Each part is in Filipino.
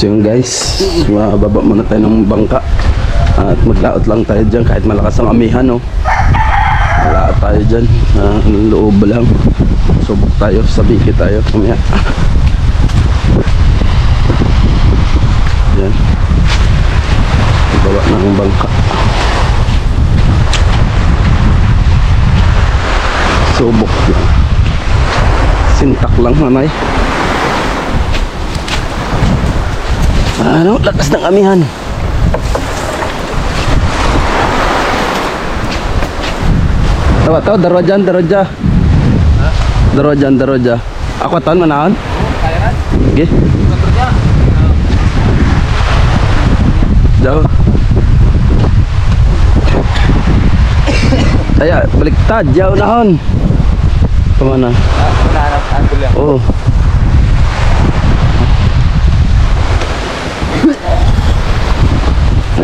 So yun guys, mababa muna tayo ng bangka at maglaot lang tayo dyan kahit malakas ang amihan no. Maglaot tayo dyan, uh, loob lang. Subok tayo, sabiki tayo. Kumaya. Yan. Baba ng bangka. Subok lang. Sintak lang nanay. Ano? Lakas ng amihan. Tawa to, darajan, daraja. Darajan, daraja. Ako tan manaon? Okay. Jauh. Aya, baliktad, jauh nahon. Kemana? Oh.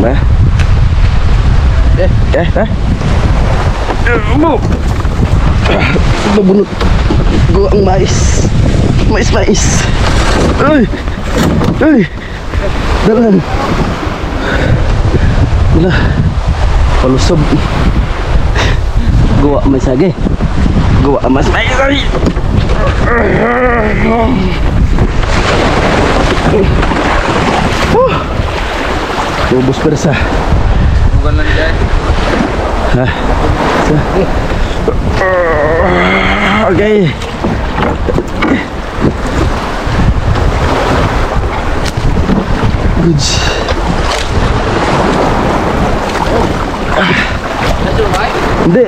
Apa? Eh, eh, eh. Mo. Babunot. Gua ang mais. Mais, mais. Uy. Uy. Dalan. Wala. Palusob. Gua mais lagi. Gua mas lagi. Uh. Ubus persa. Bukan lang dyan. Hah. So. Okay. Good. Hindi.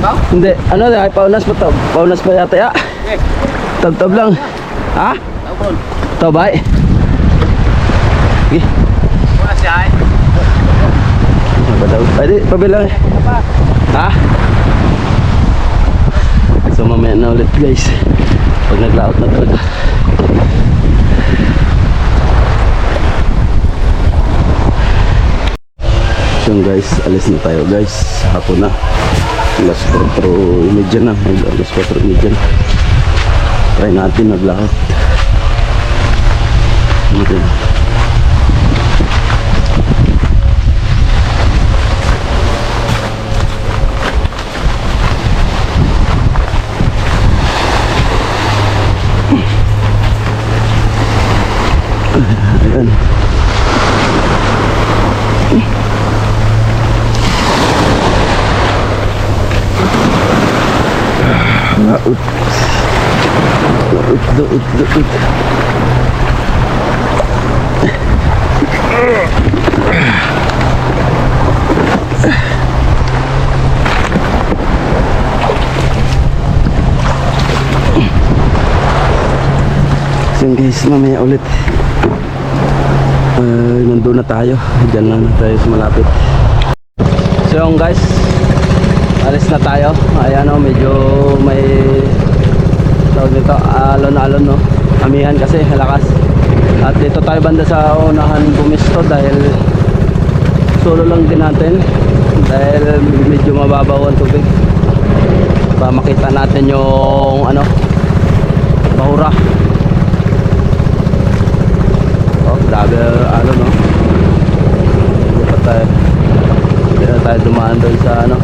Ba? Hindi. Ano na? Paunas pa to. Paunas pa yata ya. Okay. Tab-tab lang. Ha? Tapon. Tabay. Okay. Muna siya ay. Daw? Pwede, pabilang. Ha? So mamaya na ulit guys. Pag naglaot na talaga. So guys, alis na tayo guys. Hapon na. Alas 4.30 na. Alas 4.30 na. Try natin naglaot. Okay. Ayan. Laut. Laut, laut, laut. So guys, mamaya ulit. Uh, nandun na tayo. Diyan lang tayo malapit. So guys, alis na tayo. Ayan o, medyo may tawag nito, alon-alon no. Amihan kasi, lakas. At dito tayo banda sa unahan bumisto dahil solo lang din natin. Dahil medyo mababaw ang tubig. Para makita natin yung ano, bahura. Oh, grabe ano no. Hindi pa tayo. Hindi na tayo dumaan doon sa ano.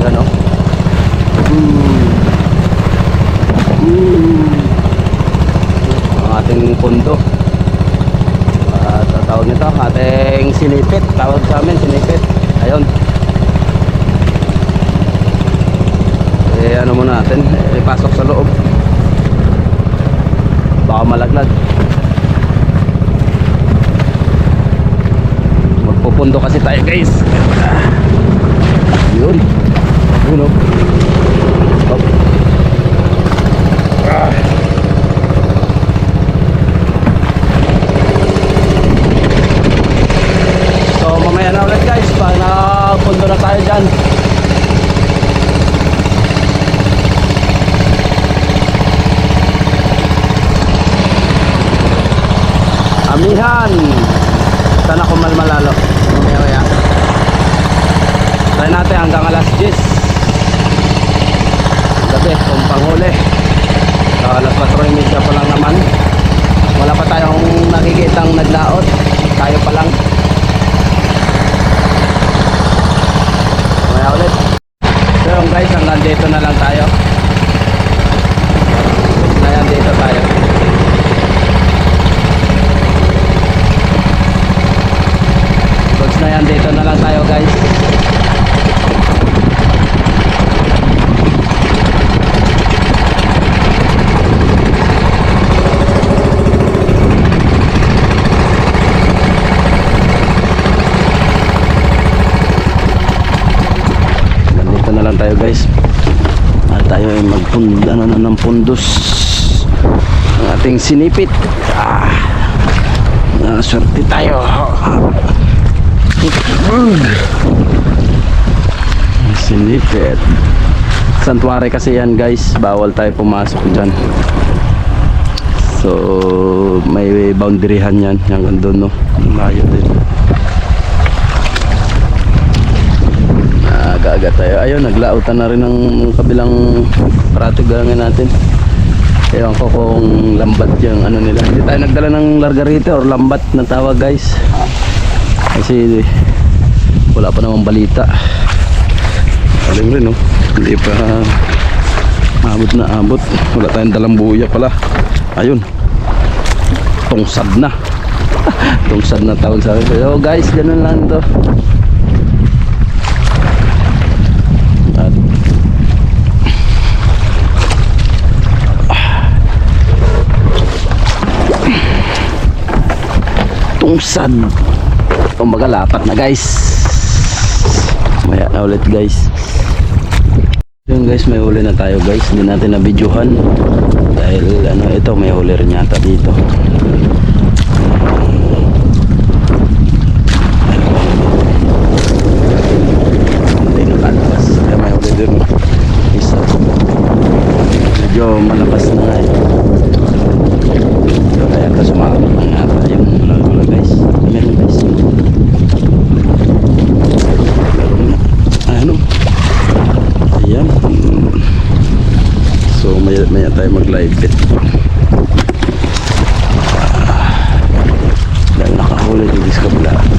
Yan oh. Hmm. Hmm. Ang ating pundo. At ang tawag nito, ating sinipit. Tawag sa amin, sinipit. Ayun. eh ano muna natin ipasok sa loob baka malaglag magpupundo kasi tayo guys yun yun o Up. Ah. so mamaya na ulit guys pag nakapundo na tayo dyan Amihan Sana kumalmalalo. Mamaya kaya. Try natin hanggang alas 10. Gabi, kung panghuli. So, alas 4.30 pa lang naman. Wala pa tayong nakikitang naglaot. Tayo pa lang. Kaya ulit. So yun guys, hanggang dito na lang tayo. Ngayon dito tayo. Goods na yan, dito na lang tayo guys. Nandito na lang tayo guys. At magpund ano na ng pundos. Ang ating sinipit. Ah. Swerte tayo. Sinipit. Santuari kasi yan guys. Bawal tayo pumasok dyan. So, may boundaryhan yan. Hanggang doon no. Layo din. Aga-aga tayo. Ayun, naglautan na rin ng kabilang prato galangin natin. Ewan ko kung lambat yung ano nila. Hindi tayo nagdala ng largarita or lambat na tawag guys. Kasi wala pa namang balita. Aling rin no. Hindi pa abot na abot. Wala tayong dalang buya pala. Ayun. Tungsad na. Tungsad na tawag sa akin. So guys, ganun lang to. Tungsad kumbaga lapat na guys. Maya na ulit guys. Yun guys may huli na tayo guys. Hindi natin na videohan dahil ano ito may huli rin yata dito hindi nakalabas kaya may huli din isa medyo malabas na nga eh So, kaya ka sumakot ng ata yung hula-hula guys. Meron guys. Meron na. Ano? Ayan. So maya, maya tayo mag live bet. Ah. Dahil nakahuli sa kabila.